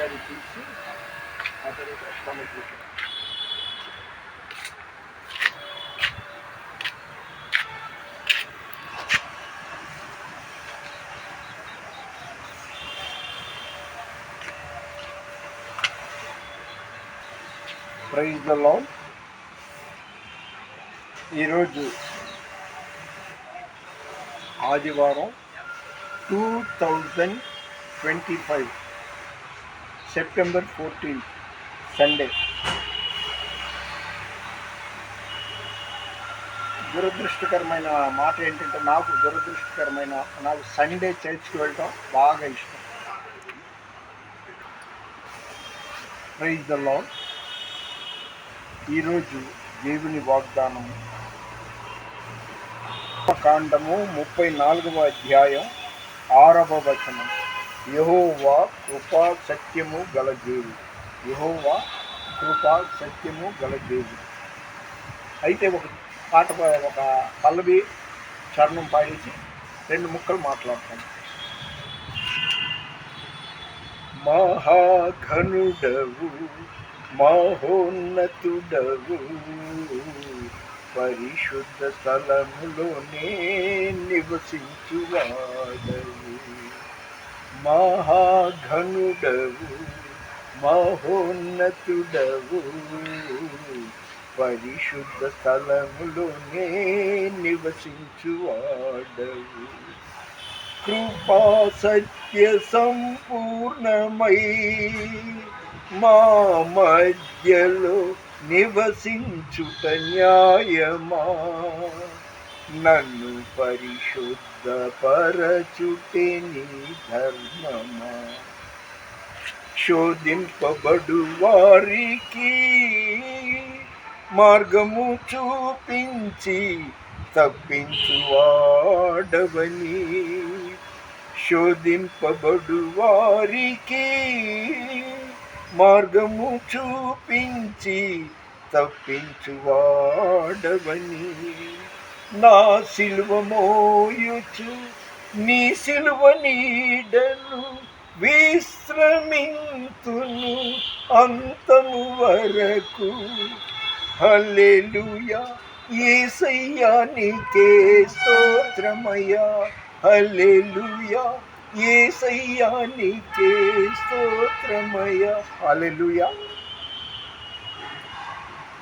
ఒకసారి తీసి ఆ తర్వాత ప్రైజ్ ద ఈరోజు ఆదివారం two thousand twenty five September fourteenth Sunday. దురదృష్టకరమైన మాట ఏంటంటే నాకు దురదృష్టకరమైన నాకు సండే చర్చ్కి వెళ్ళటం బాగా ఇష్టం. ప్రైజ్ ద లాడ్ ఈరోజు దేవుని వాగ్దానం. కాండము ముప్పై నాలుగవ అధ్యాయం ఆరవ వచనం. యహోవా కృపా సత్యము గల దేవి యహోవా కృపా సత్యము గల దేవి అయితే ఒక పాట ఒక పల్లవి చరణం పాడేసి రెండు ముక్కలు మాట్లాడతాను. మహాఘనుడవు మహోన్నతుడవు పరిశుద్ధ స్థలములోనే నివసించువాడవు. మహాఘనుడవు మహోన్నతుడవు. పరిశుద్ధ స్థలములోనే నివసించువాడవు. కృపా సత్య సంపూర్ణమై మా మధ్యలో నివసించుట న్యాయమా? నన్ను పరిశుద్ధ పరచుటే నీ ధర్మమా. శోధింపబడు వారికి మార్గము చూపించి తప్పించువాడవని. శోధింపబడు వారికి మార్గము చూపించి తప్పించువాడవని. నా సిలువ మోయుచు నీ సిలువ నీడను విశ్రమింతును అంతము వరకు. హల్లెలుయా ఏసయ్యా నీకే స్తోత్రమయ్యా. హల్లెలుయా ఏసయ్యా నీకే స్తోత్రమయ్యా. హల్లెలుయా.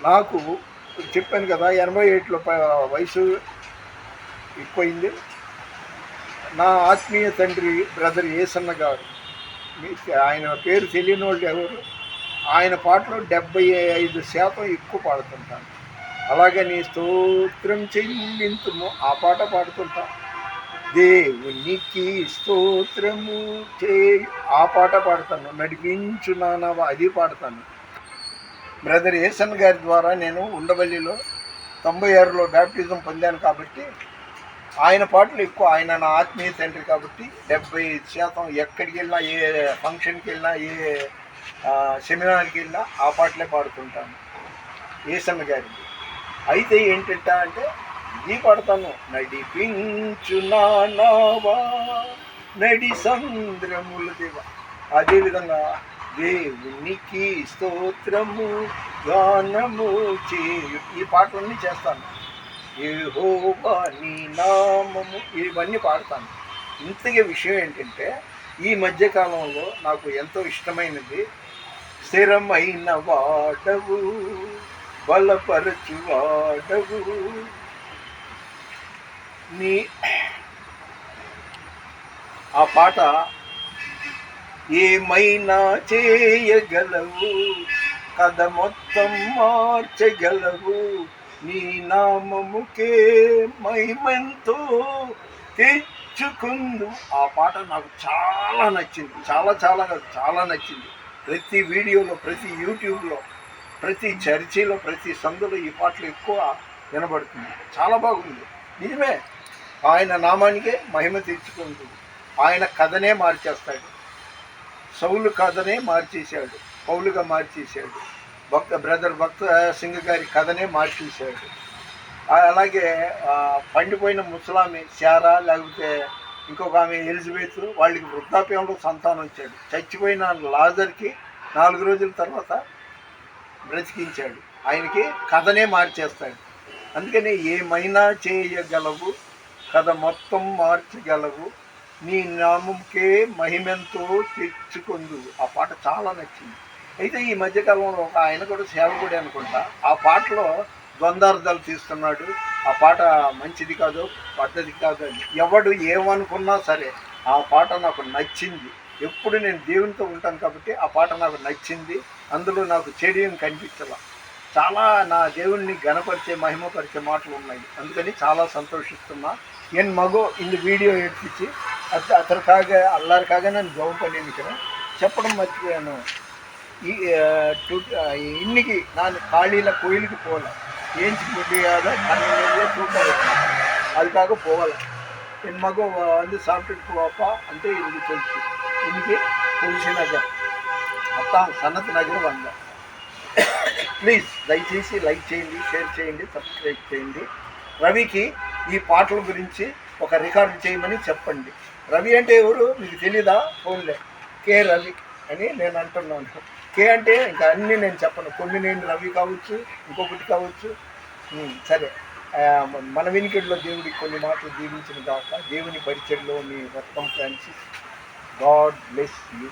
నాకు చెప్పాను కదా ఎనభై ఏట్లో వయసు ఎక్కువైంది. నా ఆత్మీయ తండ్రి బ్రదర్ ఏసన్న గారు ఆయన పేరు తెలియని వాళ్ళు ఎవరు ఆయన పాటలు డెబ్బై ఐదు శాతం ఎక్కువ పాడుతుంటాను అలాగే నీ స్తోత్రం చెల్లింతుము ఆ పాట పాడుతుంటా. దేవునికి స్తోత్రము చే ఆ పాట పాడతాను. నడిపించు నానవ అది పాడతాను. బ్రదర్ ఏసన్ గారి ద్వారా నేను ఉండవల్లిలో తొంభై ఆరులో బ్యాప్టిజం పొందాను కాబట్టి ఆయన పాటలు ఎక్కువ ఆయన నా ఆత్మీయ తండ్రి కాబట్టి డెబ్బై శాతం ఎక్కడికి వెళ్ళినా ఏ ఫంక్షన్కి వెళ్ళినా ఏ సెమినార్కి వెళ్ళినా ఆ పాటలే పాడుతుంటాను ఏసన్న గారి అయితే ఏంటంట అంటే ఇది పాడతాను. నడిపించు నానావా నడి సంద్రముల దేవ. అదేవిధంగా దేవునికి స్తోత్రము గానము చేయు ఈ పాటలన్నీ చేస్తాను. యెహోవా నీ నామము. ఇవన్నీ పాడతాను. ఇంతగా విషయం ఏంటంటే ఈ మధ్యకాలంలో నాకు ఎంతో ఇష్టమైనది స్థిరమైన వాడవు బలపరచు వాడవు నీ ఆ పాట ఏమైనా చేయగలవు? కథ మొత్తం మార్చగలవు. నీ నామముకే మహిమంతో తెచ్చుకుందు. ఆ పాట నాకు చాలా నచ్చింది. చాలా చాలా చాలా నచ్చింది. ప్రతి వీడియోలో ప్రతి యూట్యూబ్లో ప్రతి చర్చిలో ప్రతి సందులో ఈ పాటలు ఎక్కువ వినబడుతుంది. చాలా బాగుంది. నిజమే. ఆయన నామానికే మహిమ తెచ్చుకుంటుంది ఆయన కథనే మార్చేస్తాడు. సౌలు కథనే మార్చేశాడు. పౌలుగా మార్చేశాడు. భక్త బ్రదర్ భక్త సింగ్ గారి కథనే మార్చేశాడు. అలాగే పండిపోయిన ముసలామి శారా లేకపోతే ఇంకొక ఆమె ఎలిజబెత్ వాళ్ళకి వృద్ధాప్యంలో సంతానం వచ్చాడు. చచ్చిపోయిన లాజర్కి నాలుగు రోజుల తర్వాత బ్రతికించాడు. ఆయనకి కథనే మార్చేస్తాడు. అందుకని ఏమైనా చేయగలవు కథ మొత్తం మార్చగలవు. నీ నామంకే మహిమెంతో తెచ్చుకుందు ఆ పాట చాలా నచ్చింది. అయితే ఈ మధ్యకాలంలో ఒక ఆయన కూడా సేవకుడే అనుకుంటా. ఆ పాటలో ద్వందార్థాలు తీస్తున్నాడు. ఆ పాట మంచిది కాదు పద్ధతి కాదు అని ఎవడు ఏమనుకున్నా సరే ఆ పాట నాకు నచ్చింది. ఎప్పుడు నేను దేవునితో ఉంటాను కాబట్టి ఆ పాట నాకు నచ్చింది. అందులో నాకు చెడియం కనిపించాల. చాలా నా దేవుణ్ణి ఘనపరిచే మహిమపరిచే మాటలు ఉన్నాయి. అందుకని చాలా సంతోషిస్తున్నా. ఎన్ మగో ఇందు వీడియో ఎడిపించి அது அதற்காக எல்லாருக்காக நான் ஜெபம் பண்ணியிருக்கிறேன் చెప్పడం మర్చిపోయాను ఈ ఆ, టు- ఆ, இன்னைக்கு நான் காலையில் கோயிலுக்கு போகல ஏஞ்சி முடியாத பன்னெண்டு தூக்கம் வச்சேன். அதுக்காக போகல என் மகன் வ- வந்து சாப்பிட்டுட்டு போவாப்பா అంటే ఇది తెలుసు இன்னைக்கு తులసి నగర్ మొత్తం సన్నత్ నగర్ వంద ప్లీజ్ దయచేసి లైక్ చేయండి షేర్ చేయండి సబ్స్క్రైబ్ చేయండి రవికి ఈ పాటల గురించి ఒక రికార్డు చేయమని చెప్పండి రవి అంటే ఎవరు? మీకు తెలీదా? ఫోన్లే కే రవి అని నేను అంటున్నాను. కే అంటే ఇంకా అన్నీ నేను చెప్పను. కొన్ని నేను రవి కావచ్చు ఇంకొకటి కావచ్చు. సరే. మన వెనుకడిలో దేవుడికి కొన్ని మాటలు దీవించిన దాకా దేవుని పరిచయలో మీ Ratnam Francis God bless you.